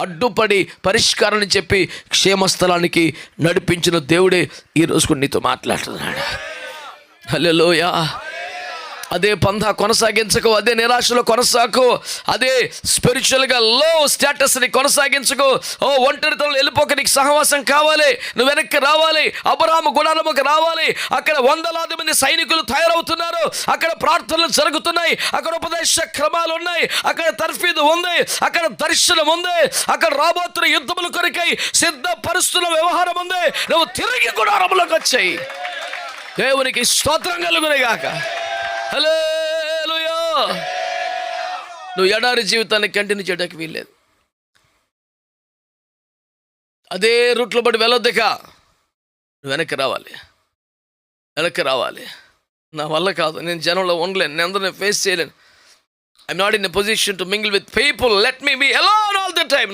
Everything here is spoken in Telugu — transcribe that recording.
అడ్డుపడి పరిష్కారాన్ని చెప్పి క్షేమస్థలానికి నడిపించిన దేవుడే ఈ నీతో మాట్లాడుతున్నాడు. లోయా అదే పంధ కొనసాగించకు అదే నిరాశలో కొనసాగు అదే స్పిరిచువల్గా లో స్టేటస్ని కొనసాగించకు. ఓ ఒంటరితనంలో వెళ్ళిపోక నీకు సహవాసం కావాలి నువ్వు వెనక్కి రావాలి అబరామ గుణాలముకి రావాలి. అక్కడ వందలాది మంది సైనికులు తయారవుతున్నారు అక్కడ ప్రార్థనలు జరుగుతున్నాయి అక్కడ ఉపదేశ క్రమాలు ఉన్నాయి అక్కడ తర్ఫీదు ఉంది అక్కడ దర్శనం ఉంది అక్కడ రాబోతున్న యుద్ధముల కొరకై సిద్ధపరుస్తున్న వ్యవహారం ఉంది. నువ్వు తిరిగి గుణారంలోకి వచ్చాయి. దేవునికి స్తోత్రం కలుగునేగాక. హలో నువ్వు ఎడారి జీవితాన్ని కంటిన్యూ చేయడానికి వీల్లేదు. అదే రూట్లో పడి వెళ్ళొద్దుక. నువ్వు వెనక్కి రావాలి. వెనక్కి రావాలి. నా వల్ల కాదు. నేను జనంలో ఉండలేను. నేను అందరిని ఫేస్ చేయలేను. I'm not in a position to mingle with people let me be alone all the time